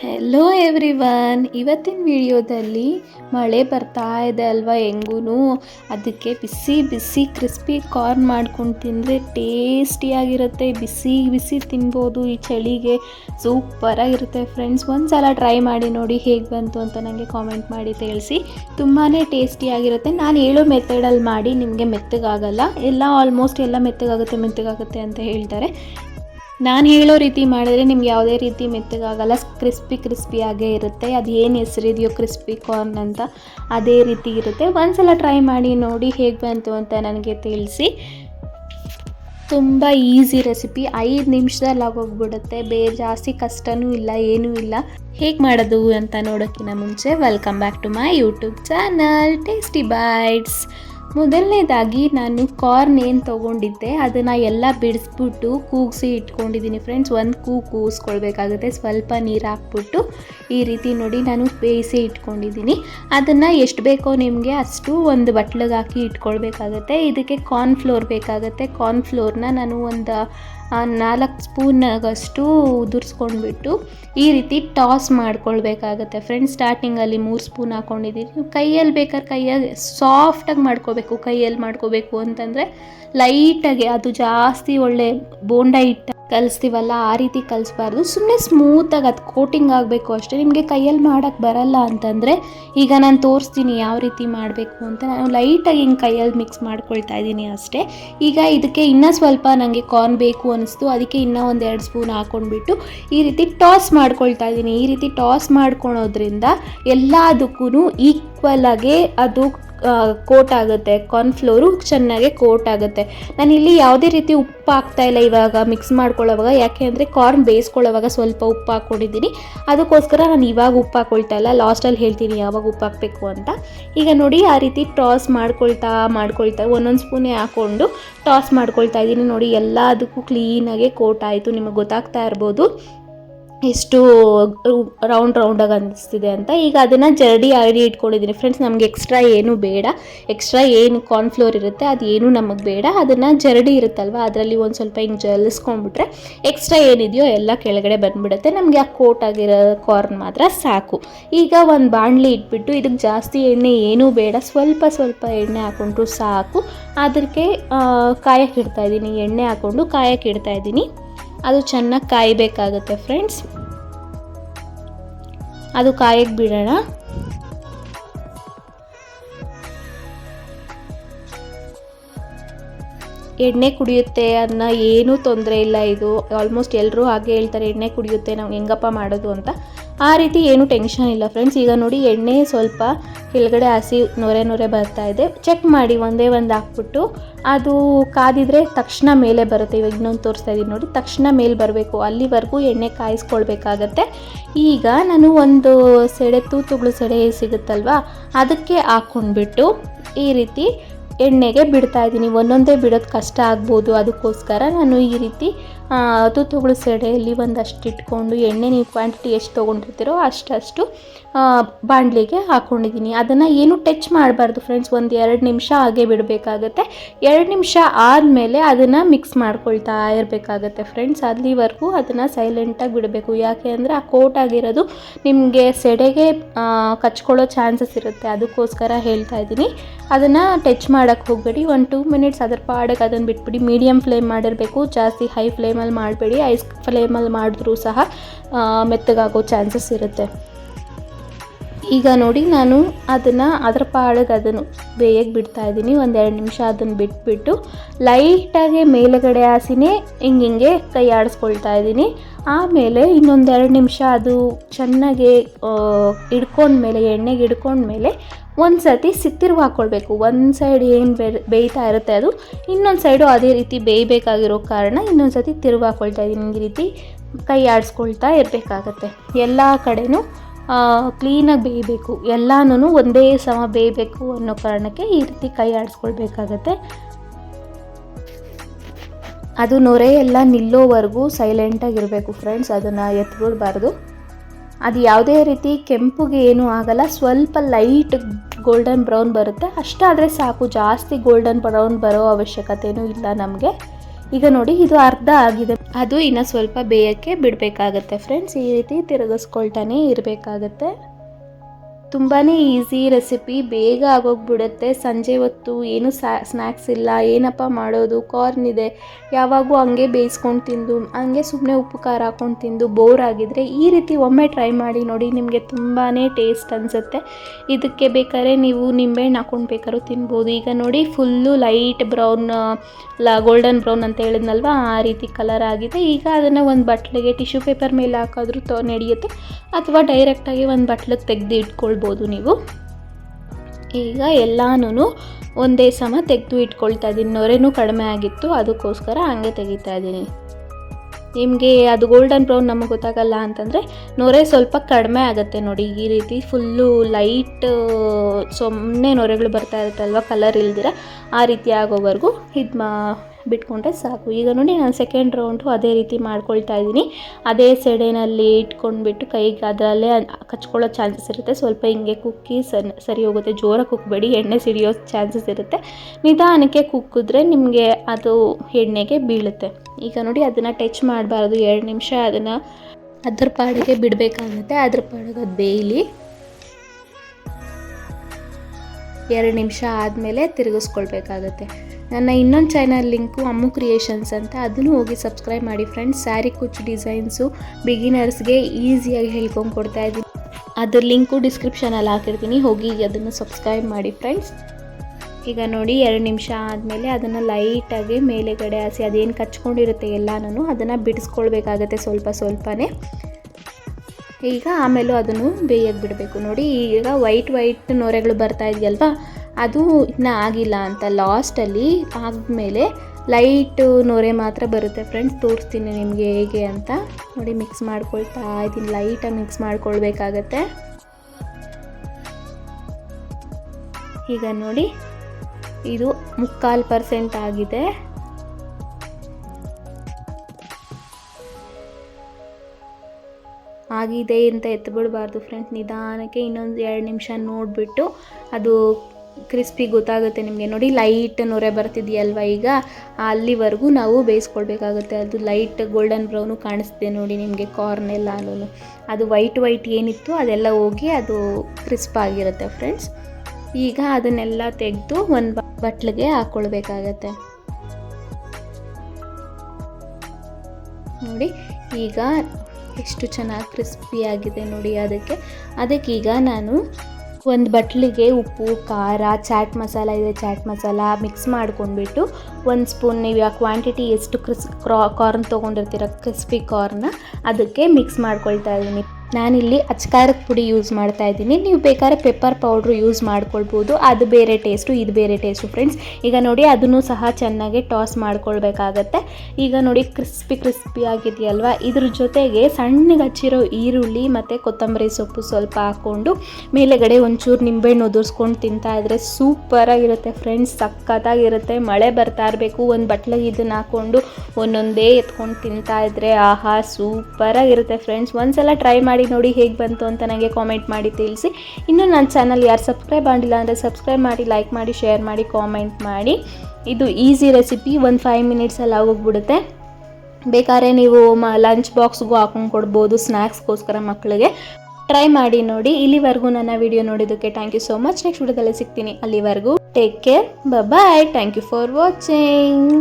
Hello every one ಇವತ್ತಿನ ವಿಡಿಯೋದಲ್ಲಿ ಮಳೆ ಬರ್ತಾ ಇದೆ ಅಲ್ವಾ ಹೆಂಗೂ ಅದಕ್ಕೆ ಬಿಸಿ ಬಿಸಿ ಕ್ರಿಸ್ಪಿ ಕಾರ್ನ್ ಮಾಡ್ಕೊಂಡು ತಿಂದರೆ ಟೇಸ್ಟಿಯಾಗಿರುತ್ತೆ ಬಿಸಿ ಬಿಸಿ ತಿನ್ಬೋದು. ಈ ಚಳಿಗೆ ಸೂಪರಾಗಿರುತ್ತೆ ಫ್ರೆಂಡ್ಸ್ ಒಂದು ಸಲ ಟ್ರೈ ಮಾಡಿ ನೋಡಿ ಹೇಗೆ ಬಂತು ಅಂತ ನನಗೆ ಕಾಮೆಂಟ್ ಮಾಡಿ ತಿಳಿಸಿ. ತುಂಬಾ ಟೇಸ್ಟಿಯಾಗಿರುತ್ತೆ ನಾನು ಹೇಳೋ ಮೆಥಡಲ್ಲಿ ಮಾಡಿ ನಿಮಗೆ ಮೆತ್ತಗಾಗಲ್ಲ. ಎಲ್ಲ ಆಲ್ಮೋಸ್ಟ್ ಎಲ್ಲ ಮೆತ್ತಗಾಗುತ್ತೆ ಮೆತ್ತಗಾಗುತ್ತೆ ಅಂತ ಹೇಳ್ತಾರೆ. ನಾನು ಹೇಳೋ ರೀತಿ ಮಾಡಿದ್ರೆ ನಿಮ್ಗೆ ಯಾವುದೇ ರೀತಿ ಮೆತ್ತಗಾಗಲ್ಲ. ಕ್ರಿಸ್ಪಿ ಕ್ರಿಸ್ಪಿಯಾಗೇ ಇರುತ್ತೆ. ಅದು ಏನು ಹೆಸರಿದೆಯೋ ಕ್ರಿಸ್ಪಿ ಕಾರ್ನ್ ಅಂತ ಅದೇ ರೀತಿ ಇರುತ್ತೆ. ಒಂದ್ಸಲ ಟ್ರೈ ಮಾಡಿ ನೋಡಿ ಹೇಗೆ ಬಂತು ಅಂತ ನನಗೆ ತಿಳಿಸಿ. ತುಂಬ ಈಸಿ ರೆಸಿಪಿ ಐದು ನಿಮಿಷದಲ್ಲಿ ಆಗೋಗ್ಬಿಡುತ್ತೆ. ಬೇರೆ ಜಾಸ್ತಿ ಕಷ್ಟನೂ ಇಲ್ಲ, ಏನೂ ಇಲ್ಲ. ಹೇಗೆ ಮಾಡೋದು ಅಂತ ನೋಡೋಕ್ಕಿಂತ ಮುಂಚೆ welcome back to my YouTube channel tasty bites ಮೊದಲನೇದಾಗಿ ನಾನು ಕಾರ್ನ್ ಏನು ತೊಗೊಂಡಿದ್ದೆ, ಅದನ್ನು ಎಲ್ಲ ಬಿಡಿಸ್ಬಿಟ್ಟು ಕೂಗಿಸಿ ಇಟ್ಕೊಂಡಿದ್ದೀನಿ ಫ್ರೆಂಡ್ಸ್ ಒಂದು ಕೂ ಕೂಗಿಸ್ಕೊಳ್ಬೇಕಾಗುತ್ತೆ ಸ್ವಲ್ಪ ನೀರು ಹಾಕ್ಬಿಟ್ಟು ಈ ರೀತಿ ನೋಡಿ ನಾನು ಬೇಯಿಸಿ ಇಟ್ಕೊಂಡಿದ್ದೀನಿ ಅದನ್ನು ಎಷ್ಟು ಬೇಕೋ ನಿಮಗೆ ಅಷ್ಟು ಒಂದು ಬಟ್ಲಿಗೆ ಹಾಕಿ ಇಟ್ಕೊಳ್ಬೇಕಾಗತ್ತೆ. ಇದಕ್ಕೆ ಕಾರ್ನ್ಫ್ಲೋರ್ ಬೇಕಾಗುತ್ತೆ. ಕಾರ್ನ್ಫ್ಲೋರ್ನ ನಾನು ಒಂದು ನಾಲ್ಕು ಸ್ಪೂನಾಗಷ್ಟು ಉದುರಿಸ್ಕೊಂಡ್ಬಿಟ್ಟು ಈ ರೀತಿ ಟಾಸ್ ಮಾಡ್ಕೊಳ್ಬೇಕಾಗತ್ತೆ. ಫ್ರೆಂಡ್ಸ್ ಸ್ಟಾರ್ಟಿಂಗಲ್ಲಿ ಮೂರು ಸ್ಪೂನ್ ಹಾಕ್ಕೊಂಡಿದ್ದೀನಿ ನೀವು ಕೈಯಲ್ಲಿ ಬೇಕಾದ್ರೆ ಕೈಯಲ್ಲಿ ಸಾಫ್ಟಾಗಿ ಮಾಡ್ಕೋಬೇಕು, ಕೈಯಲ್ಲಿ ಮಾಡ್ಕೋಬೇಕು ಅಂತಂದರೆ ಲೈಟಾಗಿ ಅದು ಜಾಸ್ತಿ ಒಳ್ಳೆ ಬೋಂಡ ಹಿಟ್ಟು ಕಲಿಸ್ತೀವಲ್ಲ, ಆ ರೀತಿ ಕಲಿಸ್ಬಾರ್ದು. ಸುಮ್ಮನೆ ಸ್ಮೂತಾಗಿ ಅದು ಕೋಟಿಂಗ್ ಆಗಬೇಕು ಅಷ್ಟೇ. ನಿಮಗೆ ಕೈಯಲ್ಲಿ ಮಾಡೋಕ್ಕೆ ಬರಲ್ಲ ಅಂತಂದರೆ, ಈಗ ನಾನು ತೋರಿಸ್ತೀನಿ ಯಾವ ರೀತಿ ಮಾಡಬೇಕು ಅಂತ. ನಾನು ಲೈಟಾಗಿ ಹಿಂಗೆ ಕೈಯಲ್ಲಿ ಮಿಕ್ಸ್ ಮಾಡ್ಕೊಳ್ತಾ ಇದ್ದೀನಿ ಅಷ್ಟೇ. ಈಗ ಇದಕ್ಕೆ ಇನ್ನೂ ಸ್ವಲ್ಪ ನನಗೆ ಕಾರ್ನ್ ಬೇಕು ಅನಿಸ್ತು. ಅದಕ್ಕೆ ಇನ್ನೂ ಒಂದು ಎರಡು ಸ್ಪೂನ್ ಹಾಕ್ಕೊಂಡ್ಬಿಟ್ಟು ಈ ರೀತಿ ಟಾಸ್ ಮಾಡ್ಕೊಳ್ತಾ ಇದ್ದೀನಿ. ಈ ರೀತಿ ಟಾಸ್ ಮಾಡ್ಕೊಳೋದ್ರಿಂದ ಎಲ್ಲದಕ್ಕೂ ಈಕ್ವಲ್ ಅದು ಕೋಟ್ ಆಗುತ್ತೆ. ಕಾರ್ನ್ಫ್ಲೋರು ಚೆನ್ನಾಗಿ ಕೋಟ್ ಆಗುತ್ತೆ. ನಾನು ಇಲ್ಲಿ ಯಾವುದೇ ರೀತಿ ಉಪ್ಪು ಹಾಕ್ತಾ ಇಲ್ಲ ಇವಾಗ ಮಿಕ್ಸ್ ಮಾಡ್ಕೊಳ್ಳೋವಾಗ. ಯಾಕೆ ಅಂದರೆ ಕಾರ್ನ್ ಬೇಯಿಸ್ಕೊಳ್ಳೋವಾಗ ಸ್ವಲ್ಪ ಉಪ್ಪು ಹಾಕ್ಕೊಂಡಿದ್ದೀನಿ. ಅದಕ್ಕೋಸ್ಕರ ನಾನು ಇವಾಗ ಉಪ್ಪು ಹಾಕ್ಕೊಳ್ತಾ ಇಲ್ಲ. ಲಾಸ್ಟಲ್ಲಿ ಹೇಳ್ತೀನಿ ಯಾವಾಗ ಉಪ್ಪು ಹಾಕಬೇಕು ಅಂತ. ಈಗ ನೋಡಿ ಆ ರೀತಿ ಟಾಸ್ ಮಾಡ್ಕೊಳ್ತಾ ಮಾಡ್ಕೊಳ್ತಾ, ಒಂದೊಂದು ಸ್ಪೂನೇ ಹಾಕ್ಕೊಂಡು ಟಾಸ್ ಮಾಡ್ಕೊಳ್ತಾ ಇದ್ದೀನಿ. ನೋಡಿ, ಎಲ್ಲದಕ್ಕೂ ಕ್ಲೀನಾಗೆ ಕೋಟ್ ಆಯಿತು. ನಿಮಗೆ ಗೊತ್ತಾಗ್ತಾ ಇರ್ಬೋದು. ಎಷ್ಟು ರೌಂಡ್ ರೌಂಡಾಗಿ ಅನ್ನಿಸ್ತಿದೆ ಅಂತ. ಈಗ ಅದನ್ನು ಜರಡಿ ಆಡಿ ಇಟ್ಕೊಂಡಿದ್ದೀನಿ ಫ್ರೆಂಡ್ಸ್ ನಮಗೆ ಎಕ್ಸ್ಟ್ರಾ ಏನು ಬೇಡ. ಎಕ್ಸ್ಟ್ರಾ ಏನು ಕಾರ್ನ್ಫ್ಲೋರ್ ಇರುತ್ತೆ, ಅದು ಏನು ನಮಗೆ ಬೇಡ. ಅದನ್ನು ಜರಡಿ ಇರುತ್ತಲ್ವ, ಅದರಲ್ಲಿ ಒಂದು ಸ್ವಲ್ಪ ಹಿಂಗೆ ಜಲಿಸ್ಕೊಂಡ್ಬಿಟ್ರೆ ಎಕ್ಸ್ಟ್ರಾ ಏನಿದೆಯೋ ಎಲ್ಲ ಕೆಳಗಡೆ ಬಂದುಬಿಡುತ್ತೆ. ನಮಗೆ ಆ ಕೋಟ್ ಆಗಿರೋ ಕಾರ್ನ್ ಮಾತ್ರ ಸಾಕು. ಈಗ ಒಂದು ಬಾಣಲಿ ಇಟ್ಬಿಟ್ಟು ಇದಕ್ಕೆ ಜಾಸ್ತಿ ಎಣ್ಣೆ ಏನೂ ಬೇಡ. ಸ್ವಲ್ಪ ಸ್ವಲ್ಪ ಎಣ್ಣೆ ಹಾಕೊಂಡ್ರು ಸಾಕು. ಅದಕ್ಕೆ ಕಾಯಕ್ಕೆ ಇಡ್ತಾಯಿದ್ದೀನಿ ಎಣ್ಣೆ ಹಾಕ್ಕೊಂಡು ಕಾಯಕ್ಕೆ ಇಡ್ತಾಯಿದ್ದೀನಿ ಅದು ಚೆನ್ನಾಗಿ ಕಾಯಬೇಕಾಗುತ್ತೆ ಫ್ರೆಂಡ್ಸ್. ಅದು ಕಾಯಕ್ಕೆ ಬಿಡೋಣ. ಎಣ್ಣೆ ಕುಡಿಯುತ್ತೆ ಅದನ್ನ ಏನೂ ತೊಂದರೆ ಇಲ್ಲ ಇದು. ಆಲ್ಮೋಸ್ಟ್ ಎಲ್ಲರೂ ಹಾಗೆ ಹೇಳ್ತಾರೆ, ಎಣ್ಣೆ ಕುಡಿಯುತ್ತೆ, ನಾವು ಹೆಂಗಪ್ಪ ಮಾಡೋದು ಅಂತ. ಆ ರೀತಿ ಏನು ಟೆನ್ಷನ್ ಇಲ್ಲ ಫ್ರೆಂಡ್ಸ್ ಈಗ ನೋಡಿ ಎಣ್ಣೆ ಸ್ವಲ್ಪ ಕೆಳಗಡೆ ಹಸಿ ನೊರೆ ನೊರೆ ಬರ್ತಾ ಇದೆ. ಚೆಕ್ ಮಾಡಿ, ಒಂದೇ ಒಂದು ಹಾಕ್ಬಿಟ್ಟು ಅದು ಕಾದಿದ್ರೆ ತಕ್ಷಣ ಮೇಲೆ ಬರುತ್ತೆ. ಇವಾಗ ಇನ್ನೊಂದು ತೋರಿಸ್ತಾ ಇದ್ದೀನಿ ನೋಡಿ, ತಕ್ಷಣ ಮೇಲೆ ಬರಬೇಕು. ಅಲ್ಲಿವರೆಗೂ ಎಣ್ಣೆ ಕಾಯಿಸ್ಕೊಳ್ಬೇಕಾಗತ್ತೆ. ಈಗ ನಾನು ಒಂದು ಸೆಡೆ ತೂತುಗಳು ಸೆಡೆ ಸಿಗುತ್ತಲ್ವಾ, ಅದಕ್ಕೆ ಹಾಕ್ಕೊಂಡ್ಬಿಟ್ಟು ಈ ರೀತಿ ಎಣ್ಣೆಗೆ ಬಿಡ್ತಾ ಇದ್ದೀನಿ ಒಂದೊಂದೇ ಬಿಡೋದು ಕಷ್ಟ ಆಗ್ಬೋದು. ಅದಕ್ಕೋಸ್ಕರ ನಾನು ಈ ರೀತಿ ತೂತುಗಳು ಸೆಡೆಯಲ್ಲಿ ಒಂದಷ್ಟು ಇಟ್ಕೊಂಡು ಎಣ್ಣೆ ನೀವು ಕ್ವಾಂಟಿಟಿ ಎಷ್ಟು ತೊಗೊಂಡಿರ್ತೀರೋ ಅಷ್ಟಷ್ಟು ಬಾಣಲಿಗೆ ಹಾಕ್ಕೊಂಡಿದ್ದೀನಿ ಅದನ್ನು ಏನು ಟಚ್ ಮಾಡಬಾರ್ದು ಫ್ರೆಂಡ್ಸ್ ಒಂದು ಎರಡು ನಿಮಿಷ ಹಾಗೆ ಬಿಡಬೇಕಾಗತ್ತೆ. ಎರಡು ನಿಮಿಷ ಆದಮೇಲೆ ಅದನ್ನು ಮಿಕ್ಸ್ ಮಾಡ್ಕೊಳ್ತಾ ಇರಬೇಕಾಗತ್ತೆ ಫ್ರೆಂಡ್ಸ್ ಅಲ್ಲಿವರೆಗೂ ಅದನ್ನು ಸೈಲೆಂಟಾಗಿ ಬಿಡಬೇಕು. ಯಾಕೆ ಅಂದರೆ ಆ ಕೋಟ್ ಆಗಿರೋದು ನಿಮಗೆ ಸೆಡೆಗೆ ಕಚ್ಕೊಳ್ಳೋ ಚಾನ್ಸಸ್ ಇರುತ್ತೆ. ಅದಕ್ಕೋಸ್ಕರ ಹೇಳ್ತಾ ಇದ್ದೀನಿ. ಅದನ್ನು ಟಚ್ ಮಾಡೋಕ್ಕೆ ಹೋಗಬೇಡಿ. ಒಂದು ಟೂ ಮಿನಿಟ್ಸ್ ಅದರ ಪಾಡಕ್ಕೆ ಅದನ್ನು ಬಿಟ್ಬಿಡಿ. ಮೀಡಿಯಮ್ ಫ್ಲೇಮ್ ಮಾಡಿರಬೇಕು. ಜಾಸ್ತಿ ಹೈ ಫ್ಲೇಮಲ್ಲಿ ಮಾಡಬೇಡಿ. ಐಸ್ ಫ್ಲೇಮಲ್ಲಿ ಮಾಡಿದ್ರೂ ಸಹ ಮೆತ್ತಗಾಗೋ ಚಾನ್ಸಸ್ ಇರುತ್ತೆ. ಈಗ ನೋಡಿ, ನಾನು ಅದನ್ನು ಅದರ ಪಾಡಿಗೆ ಅದನ್ನು ಬೇಯಕ್ಕೆ ಬಿಡ್ತಾ ಇದ್ದೀನಿ. ಒಂದೆರಡು ನಿಮಿಷ ಅದನ್ನು ಬಿಟ್ಬಿಟ್ಟು ಲೈಟಾಗಿ ಮೇಲುಗಡೆ ಹಾಸಿನೇ ಹಿಂಗೆ ಹಿಂಗೆ ಕೈ ಆಡಿಸ್ಕೊಳ್ತಾ ಇದ್ದೀನಿ. ಆಮೇಲೆ ಇನ್ನೊಂದೆರಡು ನಿಮಿಷ ಅದು ಚೆನ್ನಾಗಿ ಹಿಡ್ಕೊಂಡ್ಮೇಲೆ, ಎಣ್ಣೆಗೆ ಹಿಡ್ಕೊಂಡ್ಮೇಲೆ ಒಂದು ಸರ್ತಿ ಸಿತ್ತಿರುವ ಹಾಕ್ಕೊಳ್ಬೇಕು ಒಂದು ಸೈಡ್ ಏನು ಬೇಯ್ತಾ ಇರುತ್ತೆ ಅದು, ಇನ್ನೊಂದು ಸೈಡು ಅದೇ ರೀತಿ ಬೇಯಬೇಕಾಗಿರೋ ಕಾರಣ ಇನ್ನೊಂದು ಸರ್ತಿ ತಿರುವು ಹಾಕ್ಕೊಳ್ತಾ ಇದ್ದೀನಿ. ಈ ರೀತಿ ಕೈ ಆಡಿಸ್ಕೊಳ್ತಾ ಇರಬೇಕಾಗತ್ತೆ. ಎಲ್ಲ ಕಡೆಯೂ ಕ್ಲೀನಾಗಿ ಬೇಯಬೇಕು. ಎಲ್ಲನೂ ಒಂದೇ ಸಮ ಬೇಯಬೇಕು ಅನ್ನೋ ಕಾರಣಕ್ಕೆ ಈ ರೀತಿ ಕೈ ಆಡಿಸ್ಕೊಳ್ಬೇಕಾಗತ್ತೆ. ಅದು ನೊರೆ ಎಲ್ಲ ನಿಲ್ಲೋವರೆಗೂ ಸೈಲೆಂಟಾಗಿರಬೇಕು ಫ್ರೆಂಡ್ಸ್ ಅದನ್ನು ಎತ್ಕೊಳ್ಬಾರ್ದು. ಅದು ಯಾವುದೇ ರೀತಿ ಕೆಂಪುಗೆ ಏನೂ ಆಗಲ್ಲ, ಸ್ವಲ್ಪ ಲೈಟ್ ಗೋಲ್ಡನ್ ಬ್ರೌನ್ ಬರುತ್ತೆ. ಅಷ್ಟಾದರೆ ಸಾಕು, ಜಾಸ್ತಿ ಗೋಲ್ಡನ್ ಬ್ರೌನ್ ಬರೋ ಅವಶ್ಯಕತೆಯೂ ಇಲ್ಲ ನಮಗೆ. ಈಗ ನೋಡಿ, ಇದು ಅರ್ಧ ಆಗಿದೆ. ಅದು ಇನ್ನು ಸ್ವಲ್ಪ ಬೇಯಕ್ಕೆ ಬಿಡಬೇಕಾಗತ್ತೆ ಫ್ರೆಂಡ್ಸ್ ಈ ರೀತಿ ತಿರುಗಿಸ್ಕೊಳ್ತಾನೆ ಇರಬೇಕಾಗತ್ತೆ. ತುಂಬಾ ಈಸಿ ರೆಸಿಪಿ ಬೇಗ ಆಗೋಗ್ಬಿಡುತ್ತೆ. ಸಂಜೆ ಹೊತ್ತು ಏನು ಸ್ನ್ಯಾಕ್ಸ್ ಇಲ್ಲ. ಏನಪ್ಪ ಮಾಡೋದು? ಕಾರ್ನ್ ಇದೆ. ಯಾವಾಗೂ ಹಂಗೆ ಬೇಯಿಸ್ಕೊಂಡು ತಿಂದು, ಹಂಗೆ ಸುಮ್ಮನೆ ಉಪ್ಪು ಖಾರ ಹಾಕ್ಕೊಂಡು ತಿಂದು ಬೋರ್ ಆಗಿದ್ರೆ ಈ ರೀತಿ ಒಮ್ಮೆ ಟ್ರೈ ಮಾಡಿ ನೋಡಿ ನಿಮಗೆ ತುಂಬಾ ಟೇಸ್ಟ್ ಅನಿಸುತ್ತೆ. ಇದಕ್ಕೆ ಬೇಕಾದ್ರೆ ನೀವು ನಿಂಬೆಹಣ್ಣು ಹಾಕೊಂಡು ಬೇಕಾದ್ರೂ ತಿನ್ಬೋದು. ಈಗ ನೋಡಿ ಫುಲ್ಲು ಲೈಟ್ ಬ್ರೌನ್ ಲ ಗೋಲ್ಡನ್ ಬ್ರೌನ್ ಅಂತ ಹೇಳಿದ್ನಲ್ವ? ಆ ರೀತಿ ಕಲರ್ ಆಗಿದೆ. ಈಗ ಅದನ್ನು ಒಂದು ಬಟ್ಲಿಗೆ ಟಿಶ್ಯೂ ಪೇಪರ್ ಮೇಲೆ ಹಾಕಿದ್ರೂ ತೊ, ನಡೆಯುತ್ತೆ. ಅಥವಾ ಡೈರೆಕ್ಟಾಗಿ ಒಂದು ಬಟ್ಲಿಗೆ ತೆಗೆದು ಇಟ್ಕೊಳ್ಬೋದು ನೀವು. ಈಗ ಎಲ್ಲಾನು ಒಂದೇ ಸಮ ತೆಗೆದು ಇಟ್ಕೊಳ್ತಾ ಇದ್ದೀನಿ ನೊರೆನೂ ಕಡಿಮೆ ಆಗಿತ್ತು, ಅದಕ್ಕೋಸ್ಕರ ಹಂಗೆ ತೆಗಿತಾ ಇದ್ದೀನಿ ನಿಮಗೆ ಅದು ಗೋಲ್ಡನ್ ಬ್ರೌನ್ ನಮಗೆ ಗೊತ್ತಾಗಲ್ಲ ಅಂತಂದರೆ ನೊರೆ ಸ್ವಲ್ಪ ಕಡಿಮೆ ಆಗುತ್ತೆ ನೋಡಿ. ಈ ರೀತಿ ಫುಲ್ಲು ಲೈಟ್ ಸುಮ್ಮನೆ ನೊರೆಗಳು ಬರ್ತಾ ಇರುತ್ತಲ್ವ ಕಲರ್ ಇಲ್ದಿರ, ಆ ರೀತಿ ಆಗೋವರೆಗೂ ಇದು ಮಾ ಬಿಟ್ಕೊಂಡ್ರೆ ಸಾಕು. ಈಗ ನೋಡಿ ನಾನು ಸೆಕೆಂಡ್ ರೌಂಡು ಅದೇ ರೀತಿ ಮಾಡ್ಕೊಳ್ತಾ ಇದ್ದೀನಿ. ಅದೇ ಸೆಡೆನಲ್ಲಿ ಇಟ್ಕೊಂಡ್ಬಿಟ್ಟು ಕೈಗೆ ಅದರಲ್ಲೇ ಕಚ್ಕೊಳ್ಳೋ ಚಾನ್ಸಸ್ ಇರುತ್ತೆ. ಸ್ವಲ್ಪ ಹಿಂಗೆ ಕುಕ್ಕಿ ಸರಿ ಹೋಗುತ್ತೆ. ಜೋರಾಗಿ ಕುಕ್ಕಬೇಡಿ. ಎಣ್ಣೆ ಸಿಡಿಯೋ ಚಾನ್ಸಸ್ ಇರುತ್ತೆ. ನಿಧಾನಕ್ಕೆ ಕುಕ್ಕಿದ್ರೆ ನಿಮಗೆ ಅದು ಎಣ್ಣೆಗೆ ಬೀಳುತ್ತೆ. ಈಗ ನೋಡಿ ಅದನ್ನು ಟಚ್ ಮಾಡಬಾರ್ದು. ಎರಡು ನಿಮಿಷ ಅದನ್ನು ಅದ್ರ ಪಾಡಿಗೆ ಬಿಡಬೇಕಾಗುತ್ತೆ. ಅದ್ರ ಪಾಡಿಗೆ ಅದು ಬೇಯಲಿ. ಎರಡು ನಿಮಿಷ ಆದಮೇಲೆ ತಿರುಗಿಸ್ಕೊಳ್ಬೇಕಾಗತ್ತೆ. ನನ್ನ ಇನ್ನೊಂದು ಚಾನಲ್ ಲಿಂಕು ಅಮ್ಮು ಕ್ರಿಯೇಷನ್ಸ್ ಅಂತ, ಅದನ್ನು ಹೋಗಿ ಸಬ್ಸ್ಕ್ರೈಬ್ ಮಾಡಿ ಫ್ರೆಂಡ್ಸ್ ಸ್ಯಾರಿ ಕುಚ್ಚು ಡಿಸೈನ್ಸು ಬಿಗಿನರ್ಸ್ಗೆ ಈಸಿಯಾಗಿ ಹೇಳ್ಕೊಂಡು ಕೊಡ್ತಾ ಇದ್ದೀನಿ. ಅದ್ರ ಲಿಂಕು ಡಿಸ್ಕ್ರಿಪ್ಷನಲ್ಲಿ ಹಾಕಿರ್ತೀನಿ. ಹೋಗಿ ಅದನ್ನು ಸಬ್ಸ್ಕ್ರೈಬ್ ಮಾಡಿ ಫ್ರೆಂಡ್ಸ್ ಈಗ ನೋಡಿ, ಎರಡು ನಿಮಿಷ ಆದಮೇಲೆ ಅದನ್ನು ಲೈಟಾಗಿ ಮೇಲೆಗಡೆ ಹಾಸಿ, ಅದೇನು ಕಚ್ಕೊಂಡಿರುತ್ತೆ ಎಲ್ಲನೂ ಅದನ್ನು ಬಿಡಿಸ್ಕೊಳ್ಬೇಕಾಗತ್ತೆ ಸ್ವಲ್ಪ ಸ್ವಲ್ಪನೇ. ಈಗ ಆಮೇಲೂ ಅದನ್ನು ಬೇಯಕ್ಕೆ ಬಿಡಬೇಕು. ನೋಡಿ, ಈಗ ವೈಟ್ ವೈಟ್ ನೊರೆಗಳು ಬರ್ತಾ ಇದೆಯಲ್ವಾ? ಅದು ಇನ್ನೂ ಆಗಿಲ್ಲ ಅಂತ ಲಾಸ್ಟಲ್ಲಿ ಆದಮೇಲೆ ಲೈಟು ನೊರೆ ಮಾತ್ರ ಬರುತ್ತೆ ಫ್ರೆಂಡ್ಸ್, ತೋರಿಸ್ತೀನಿ ನಿಮಗೆ ಹೇಗೆ ಅಂತ. ನೋಡಿ ಮಿಕ್ಸ್ ಮಾಡ್ಕೊಳ್ತಾ ಇದ್ದೀನಿ ಲೈಟಾಗಿ ಮಿಕ್ಸ್ ಮಾಡ್ಕೊಳ್ಬೇಕಾಗತ್ತೆ. ಈಗ ನೋಡಿ, ಇದು ಮುಕ್ಕಾಲು ಪರ್ಸೆಂಟ್ ಆಗಿದೆ. ಆಗಿದೆ ಅಂತ ಎತ್ಬಿಡಬಾರ್ದು ಫ್ರೆಂಡ್ಸ್, ನಿಧಾನಕ್ಕೆ ಇನ್ನೊಂದು ಎರಡು ನಿಮಿಷ ನೋಡಿಬಿಟ್ಟು ಅದು ಕ್ರಿಸ್ಪಿ ಗೊತ್ತಾಗುತ್ತೆ ನಿಮಗೆ. ನೋಡಿ ಲೈಟ್ ನೊರೆ ಬರ್ತಿದೆಯಲ್ವ ಈಗ? ಅಲ್ಲಿವರೆಗೂ ನಾವು ಬೇಯಿಸ್ಕೊಳ್ಬೇಕಾಗುತ್ತೆ ಅದು ಲೈಟ್ ಗೋಲ್ಡನ್ ಬ್ರೌನು ಕಾಣಿಸ್ತಿದೆ ನೋಡಿ ನಿಮಗೆ ಕಾರ್ನ್ ಎಲ್ಲನೂ ಅದು ವೈಟ್ ವೈಟ್ ಏನಿತ್ತು ಅದೆಲ್ಲ ಹೋಗಿ ಅದು ಕ್ರಿಸ್ಪ್ ಆಗಿರುತ್ತೆ ಫ್ರೆಂಡ್ಸ್ ಈಗ ಅದನ್ನೆಲ್ಲ ತೆಗೆದು ಒಂದು ಬಟ್ಲಿಗೆ ಹಾಕ್ಕೊಳ್ಬೇಕಾಗತ್ತೆ ನೋಡಿ, ಈಗ ಎಷ್ಟು ಚೆನ್ನಾಗಿ ಕ್ರಿಸ್ಪಿಯಾಗಿದೆ ನೋಡಿ ಅದಕ್ಕೆ. ಅದಕ್ಕೀಗ ನಾನು ಒಂದು ಬಟ್ಲಿಗೆ ಉಪ್ಪು, ಖಾರ, ಚಾಟ್ ಮಸಾಲ ಇದೆ, ಚಾಟ್ ಮಸಾಲ ಮಿಕ್ಸ್ ಮಾಡ್ಕೊಂಡ್ಬಿಟ್ಟು ಒಂದು ಸ್ಪೂನ್ ನೀವು ಯಾವ ಕ್ವಾಂಟಿಟಿ ಎಷ್ಟು ಕ್ರಿಸ್ ಕ್ರಾ ಕಾರ್ನ್ ತೊಗೊಂಡಿರ್ತೀರ ಕ್ರಿಸ್ಪಿ ಕಾರ್ನ ಅದಕ್ಕೆ ಮಿಕ್ಸ್ ಮಾಡ್ಕೊಳ್ತಾ ಇದ್ದೀನಿ. ನಾನಿಲ್ಲಿ ಅಚ್ಕಾರದ ಪುಡಿ ಯೂಸ್ ಮಾಡ್ತಾ ಇದ್ದೀನಿ. ನೀವು ಬೇಕಾದ್ರೆ ಪೆಪ್ಪರ್ ಪೌಡ್ರು ಯೂಸ್ ಮಾಡ್ಕೊಳ್ಬೋದು. ಅದು ಬೇರೆ ಟೇಸ್ಟು ಇದು ಬೇರೆ ಟೇಸ್ಟು ಫ್ರೆಂಡ್ಸ್ ಈಗ ನೋಡಿ, ಅದನ್ನು ಸಹ ಚೆನ್ನಾಗಿ ಟಾಸ್ ಮಾಡ್ಕೊಳ್ಬೇಕಾಗತ್ತೆ. ಈಗ ನೋಡಿ ಕ್ರಿಸ್ಪಿ ಕ್ರಿಸ್ಪಿ ಆಗಿದೆಯಲ್ವ? ಇದ್ರ ಜೊತೆಗೆ ಸಣ್ಣಗೆ ಹಚ್ಚಿರೋ ಈರುಳ್ಳಿ ಮತ್ತು ಕೊತ್ತಂಬರಿ ಸೊಪ್ಪು ಸ್ವಲ್ಪ ಹಾಕ್ಕೊಂಡು, ಮೇಲೆಗಡೆ ಒಂಚೂರು ನಿಂಬೆಹಣ್ಣು ಉದುರಿಸ್ಕೊಂಡು ತಿಂತಾ ಇದ್ರೆ ಸೂಪರಾಗಿರುತ್ತೆ ಫ್ರೆಂಡ್ಸ್ ಸಖತ್ತಾಗಿರುತ್ತೆ. ಮಳೆ ಬರ್ತಾ ಇರಬೇಕು. ಒಂದು ಬಟ್ಲಿಗೆ ಇದನ್ನು ಹಾಕ್ಕೊಂಡು ಒಂದೊಂದೇ ಎತ್ಕೊಂಡು ತಿಂತಾ ಇದ್ರೆ, ಆಹಾ ಸೂಪರಾಗಿರುತ್ತೆ ಫ್ರೆಂಡ್ಸ್ ಒಂದ್ಸಲ ಟ್ರೈ ಮಾಡಿ ನೋಡಿ ಹೇಗೆ ಬಂತು ಅಂತ ನನಗೆ ಕಾಮೆಂಟ್ ಮಾಡಿ ತಿಳಿಸಿ. ಇನ್ನು ನನ್ನ ಚಾನಲ್ ಯಾರು ಸಬ್ಸ್ಕ್ರೈಬ್ ಮಾಡಿಲ್ಲ ಅಂದರೆ ಸಬ್ಸ್ಕ್ರೈಬ್ ಮಾಡಿ ಲೈಕ್ ಮಾಡಿ ಶೇರ್ ಮಾಡಿ ಕಾಮೆಂಟ್ ಮಾಡಿ. ಇದು ಈಸಿ ರೆಸಿಪಿ ಒಂದು ಫೈವ್ ಮಿನಿಟ್ಸಲ್ಲಿ ಆಗೋಗ್ಬಿಡುತ್ತೆ. ಬೇಕಾದ್ರೆ ನೀವು ಮ ಲಂಚ್ ಬಾಕ್ಸ್ಗೂ ಹಾಕೊಂಡು ಕೊಡ್ಬೋದು ಸ್ನ್ಯಾಕ್ಸ್ಗೋಸ್ಕರ ಮಕ್ಕಳಿಗೆ ಟ್ರೈ ಮಾಡಿ ನೋಡಿ. ಇಲ್ಲಿವರೆಗೂ ನನ್ನ ವಿಡಿಯೋ ನೋಡಿದ್ದಕ್ಕೆ thank you so much next ವಿಡಿಯೋದಲ್ಲಿ ಸಿಗ್ತೀನಿ. ಅಲ್ಲಿವರೆಗೂ take care bye thank you for watching